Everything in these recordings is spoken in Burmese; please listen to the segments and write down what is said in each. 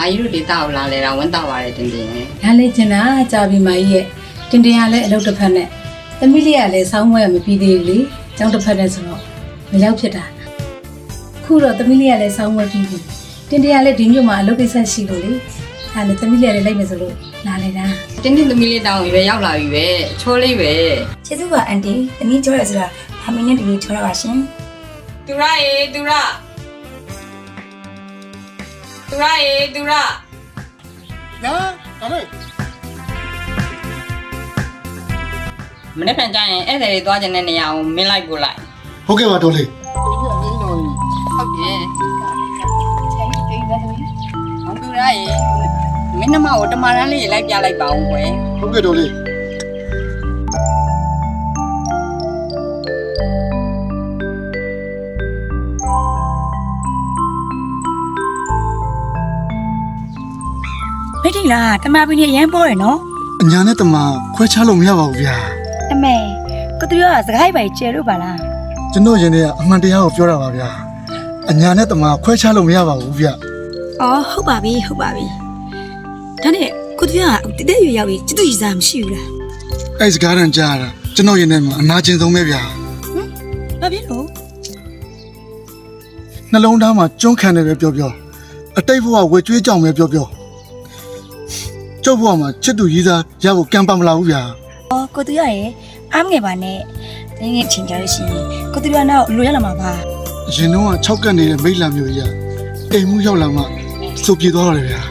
မာကြီးတို့ဒေတာကိုလာလဲတာဝန်တာပါတယ်တင်တင်ရဲ့။ဒါလေးကျင်တာကြာပြီမကြီးရဲ့တင်တင်ကလည်းအလုပ်တစ်ဖက်နဲ့သမီးလေးကလည်းစောင်းမွဲမပြီးသေးဘူးလေ။ကျောင်းတစ်ဖက်နဲ့ဆိုတော့မရောက်ဖြစ်တာ။ခုတော့သမီးလေးကလည်းစောင်းမွဲပြီးပြီ။တင်တင်ကလည်းဒီမြို့မှာအလုပ်ကိစ္စရှိလို့လေ။ဒါနဲ့သမီးလေးကလည်းလိုက်မယ်ဆိုလို့လာနေတာတင်းတင်းသမီးလေးတောင်းပြီပဲရောက်လာပြီပဲချိုးလေးပဲကျေးဇူးပါအန်တီတမီးကြောရဆိုတာဖာမီနဲ့တူတူချောရပါရှင်သူရရေသူရ သူရရေသူရညာဒါနဲ့မနေ့ကကြရင်ဧည့်သည်တွေသွားခြင်းတဲ့နေရာကိုမင်းလိုက်ပို့လိုက်ဟုတ်ကဲ့ပါတော်လေးဟုတ်ကဲ့အောင်သူရရေမင်းနှမကိုတမရန်လေးလိုက်ပြလိုက်ပါဦးကွယ်ဟုတ်ကဲ့တော်လေး မိတိလားတမပီနေရမ်းပေါ်တယ်နော်အညာနဲ့တမခွဲခြားလို့မရပါဘူးဗျာအမေကိုတူရကစကားပိုင်ကျဲလို့ပါလားကျွန်တော်ရင်ထဲကအမှန်တရားကိုပြောတာပါဗျာအညာနဲ့တမခွဲခြားလို့မရပါဘူးဗျာအော်ဟုတ်ပါပြီဟုတ်ပါပြီဒါနဲ့ကိုတူရကတတဲ့ရွရောက်ပြီးจิตတူရစားမရှိဘူးလားအဲ့စကားတန်ကြားရတာကျွန်တော်ရင်ထဲမှာအနာကျင်ဆုံးပဲဗျာဘာဖြစ်လို့နှလုံးသားမှာကျွန်းခံတယ်ပဲပြောပြောအတိတ်ဘဝဝေကျွေးကြောင်ပဲပြောပြော ကျုပ်ဘဝမှာချစ်သူရည်စားရဖို့ကံပါမလာဘူးဗျာအော်ကိုတူရရဲ့အားမငယ်ပါနဲ့တကယ်ချင်းကြရရှင်ကိုတူရနောက်လိုရလာမှာပါအရင်တော့6ကတ်နေတဲ့မိတ်လံမျိုးကြီးကအိမ်မှုရောက်လာမှစုပ်ပြေသွားတယ်ဗျာ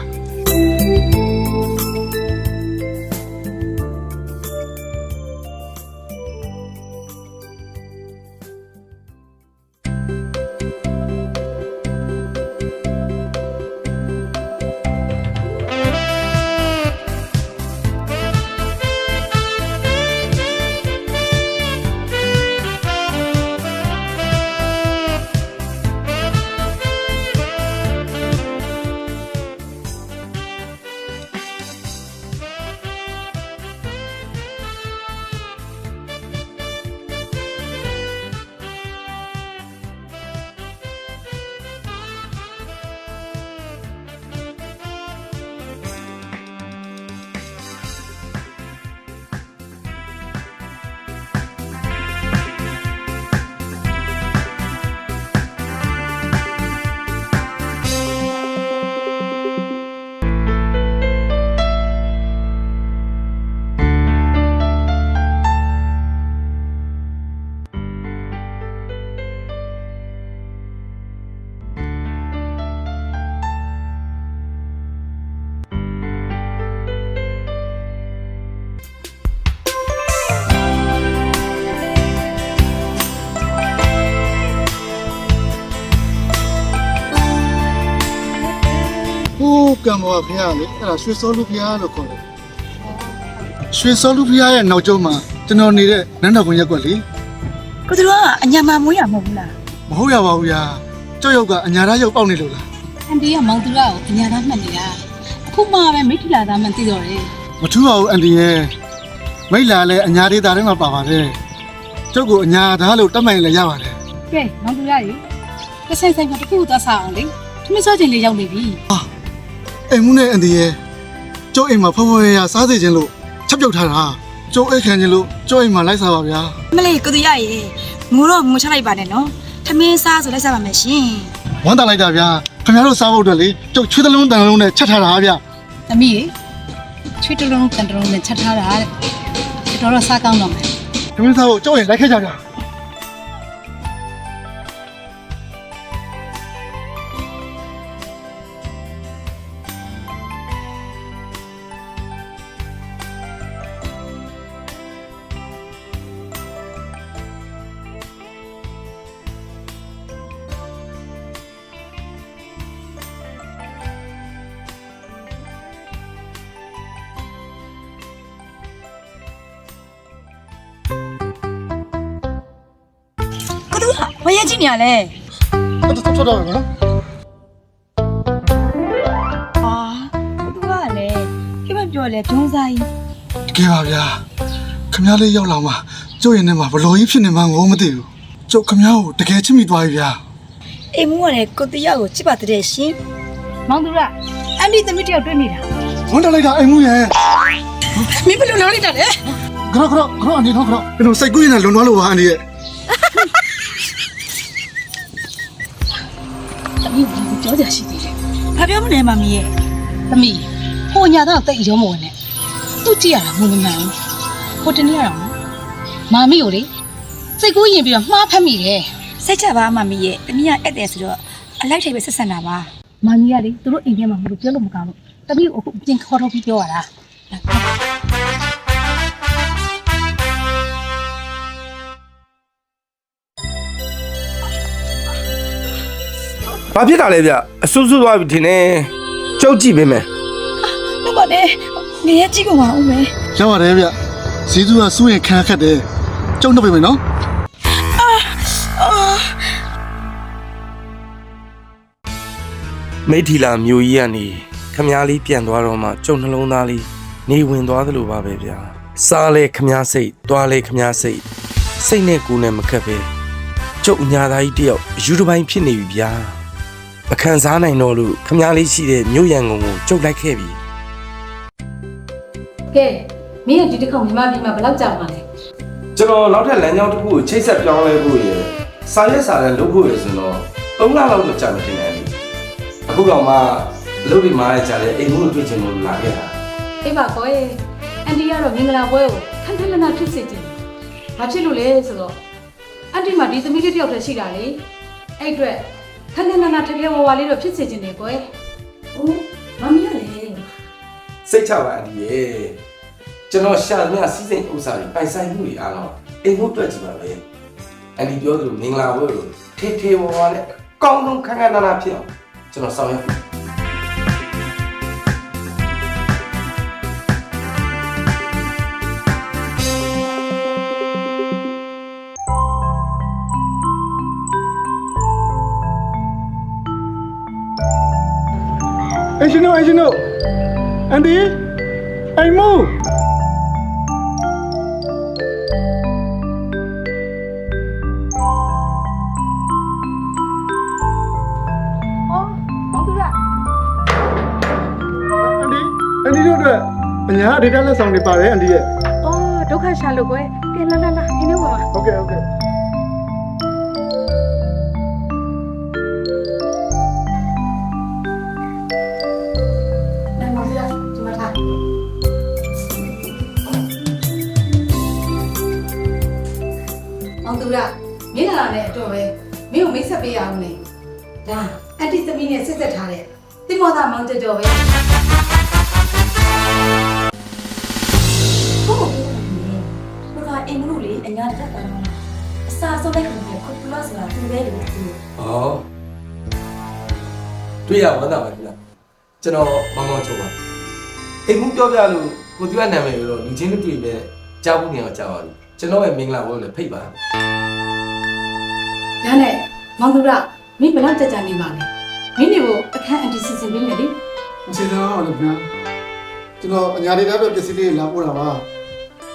ဟိုးကံဘောဖះလေအဲ့ဒါရွှေစောလူဖះလို့ခေါ်တယ်ရွှေစောလူဖះရဲ့နောက်ကျောမှာကျွန်တော်နေတဲ့နန်းတော်ကွန်ရက်ကွက်လေကိုတူရကအညာမမွေးရမဟုတ်ဘူးလားမဟုတ်ရပါဘူးဗျာကျောက်ရုပ်ကအညာသားရုပ်ပေါက်နေလို့လား။အန်တီကမောင်သူရကိုအညာသားမှတ်နေတာ။အခုမှပဲမိထီလာသားမှသိတော့တယ်မထူးပါဘူးအန်တီရဲ့မိတ်လာလဲအညာဒေတာထဲမှာပါပါတယ်ကျုပ်ကအညာသားလို့တတ်မှန်လည်းရပါတယ်။ကဲမောင်သူရရေ။တစ်ဆိုင်ဆိုင်မှာတစ်ခုသွားစားအောင်လေ။သမီးစောချင်းလေးရောက်နေပြီ အိမ်မှုနဲ့အန်တီရဲ့ကျုပ်အိမ်မှာဖော်ဖော်ရရစားစေခြင်းလို့ချက်ပြုတ်ထားတာကျုပ်အိတ်ခံခြင်းလို့ကျုပ်အိမ်မှာလိုက်စားပါဗျာမလေးကိုတူရရဲ့ငိုတော့ငိုချလိုက်ပါနဲ့နော်ထမင်းစားဆိုလိုက်စားပါမယ်ရှင်ဝမ်းတာလိုက်တာဗျာခင်ဗျားတို့စားဖို့အတွက်လေကျုပ်ချွေးသလုံးတန်လုံးနဲ့ချက်ထားတာဗျာ။သမီးရေချွေးတလုံးတန်တလုံးနဲ့ချက်ထားတာတဲ့။တော်တော်စားကောင်းတော့မယ်။ဒီမင်းသားကိုကြောက်ရင်လိုက်ခဲ့ကြကြ ရဝရကြည့်နေရလဲ။အဲ့ဒါထွက်တော့နော်အာကိုတူရကလည်းကိမပြောလဲဒုံးစားကြီး။တကယ်ပါဗျာ။ခင်ဗျားလေးရောက်လာမှကျုပ်ရင်ထဲမှာဘလို့ကြီးဖြစ်နေမှငိုမသိဘူး။ကျုပ်ခင်ဗျားကိုတကယ်ချစ်မိသွားပြီဗျာအိမ်မူကလည်းကိုတူရကိုချစ်ပါတဲ့ရှင်မမောင်သူရအန်ဒီသမီးတယောက်တွေ့နေတာဝန်တက်လိုက်တာအိမ်မှုရဲ့မင်းဘယ်လိုလုပ်လိုက်တာလဲခရောခရောခရောအနေတော့ခရောကျွန်တော်စိတ်ကူးရင်လည်းလွန်သွားလို့ပါအန်ဒီရဲ့ သမီးကိုပြောကြရှိသေးတယ်ဘာပြောမလဲမမီရဲ့သမီးဟိုညာတော့တိတ်ရုံးမဝင်နဲ့သူ့ကြည့်ရတာမုံမမှန်ဘူးဟိုတနေ့ရတော့မာမီကိုလေစိတ်ကူးရင်ပြီးတော့မှားဖက်မိတယ်စိတ်ချပါမမီရဲ့တမီးကဧည့်သည်ဆိုတော့အလိုက်ထိုင်ပဲဆက်ဆံတာပါမာမီကလေသူတို့အိမ်ထဲမှာမလို့ပြောလို့မကောင်းလို့သမီးကိုအခုအပြင်ခေါ်ထုတ်ပြီးပြောရတာ။ ဘာဖြစ်တာလဲဗျ။အဆူဆူသွားပြီထင်တယ်။ကြောက်ကြည့်ပေးမယ်ဟုတ်ပါနဲ့ငရဲကြည့်ကုန်ပါဦးမယ်ရောက်ရတယ်ဗျဇီးသူကစူးရင်ခံခက်တယ်ကျုံတော့ပြင်မယ်နော်။မိထီလာမျိုးကြီးကနေခမားလေးပြန်သွားတော့မှကျုံနှလုံးသားလေးနေဝင်သွားသလိုပါပဲဗျာ။စားလေခမားစိတ်၊သွားလေခမားစိတ်။စိတ်နဲ့ကိုယ်နဲ့မကပ်ပဲကျုပ်အညာသားကြီးတယောက်ယူတစ်ပိုင်းဖြစ်နေပြီဗျာ။ မခံစားနိုင်တော့လို့ခမားလေးရှိတဲ့မြို့ရန်ကုန်ကိုကျုပ်လိုက်ခဲ့ပြီကဲမင်းကဒီတစ်ခေါက်ညီမပြည်မှာဘယ်လောက်ကြာမှာလဲ။ကျွန်တော်နောက်ထပ်လမ်းကြောင်းတစ်ခုကိုချိတ်ဆက်ပြောင်းလဲဖို့ရယ်စာရက်စာတမ်းလုပ်ဖို့ရယ်ဆိုတော့၃လလောက်တော့ကြာမတင်နိုင်ဘူး။အခုတော့မှလုပ်ပြီးမှလည်းကြာတယ်အိမ်မှုတွေ့ချင်လို့လာခဲ့တာအေးပါကောရဲ့အန်တီကတော့မင်္ဂလာပွဲကိုခန်းခန်းနနာဖြစ်စေချင်တယ်ဘာဖြစ်လို့လဲဆိုတော့အန်တီမှာဒီသမီးလေးတယောက်တည်းရှိတာလေအဲ့အတွက် ခန်းခန်းနနာထထဲဝဝလေးတော့ဖြစ်စေချင်တယ်ကွယ်။အိုးမမီရလေစိတ်ချပါအဒီရဲ့ကျွန်တော်ရှာသမျှစီးစိမ်ဥစ္စာတွေပိုင်ဆိုင်မှုတွေအားလုံးအိမ်မှုတွေ့ကြည့်ပါပဲအဒီပြောသလိုမင်္ဂလာပွဲကိုထေထေဝါဝါနဲ့အကောင်းဆုံးခန်းခန်းနာနာဖြစ်အောင်ကျွန်တော်ဆောင်ရွက် အရှင်တို့အရှင်တို့အန်ဒီအိမ်မှုဟောမောင်သူရအန်ဒီအန်ဒီတို့အတွက်အညာဒေတာလက်ဆောင်တွေပါတယ်အန်ဒီရဲ့အော်ဒုက္ခရှာလို့ကွယ်ကဲလာလာလာအင်းလေးဝပါဟုတ်ကဲ့ဟုတ်ကဲ့လာ ရမင်းလာတဲ့အတော့ပဲမင်းကိုမိတ်ဆက်ပေးရအောင်လေဒါအန်တီသမီးနဲ့ဆက်ဆက်ထားတဲ့တိမောသားမောင်ကြော်ကြော်ပဲ။ဟုတ်ပါဘူး။ဘုရားအိမ်မလို့လေအညာတက်တာတော့အစာဆုံးတဲ့ခင်ဗျခုပလတ်ဆိုတာသူပဲလို့သူဟောတွေ့ရဝမ်းသာပါခင်ဗျကျွန်တော်မောင်မောင်ချုပ်ပါအိမ်မှုပြောပြလို့ကိုသူကနာမည်ရောလူချင်းလူတွေ့ပဲကြားဖို့နေအောင်ကြားပါလိ ကျွန်တော်ရဲ့မင်္ဂလာပွဲကိုလည်းဖိတ်ပါဒါနဲ့မောင်သူရမင်းဘယ်လောက်ကြာကြာနေပါလဲမင်းနေကိုအခန်းအန်တီစီစဉ်ပေးမယ်လေမစီသားအောင်လို့ခင်ဗျာကျွန်တော်အညာဒေတာအတွက်ပစ္စည်းလေးလာပို့တာပါ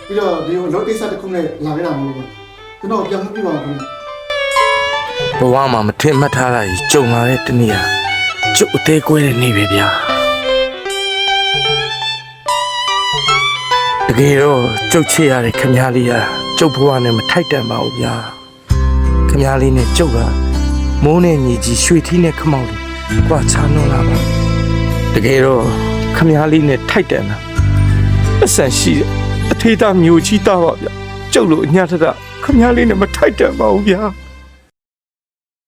ပြီးတော့ဒီကိုလောကိစ္စတစ်ခုနဲ့လာခဲ့တာမဟုတ်ဘူးကျွန်တော်ပြန်မပြပါဘူးခင်ဗျာဘဝမှာမထင်မှတ်ထားတာကြီးကြုံလာတဲ့တနေ့ဟာကျုပ်အသေးကွဲတဲ့နေ့ပဲဗျာ တကယ်တော့ကြုတ်ချရတဲ့ခမည်းလေးကကြုတ်ဘဝနဲ့မထိုက်တန်ပါဘူးဗျာခမည်းလေးနဲ့ကြုတ်ကမိုးနဲ့ညီကြီးရွှေထီးနဲ့ခမောက်လေးကွာချာနှောလာပါတကယ်တော့ခမည်းလေးနဲ့ထိုက်တန်တာအဆန်ရှိတယ်အထေးသားမျိုးကြီးသားပါဗျာကျုပ်လိုအညာထက်ခမည်းလေးနဲ့မထိုက်တန်ပါဘူးဗျာ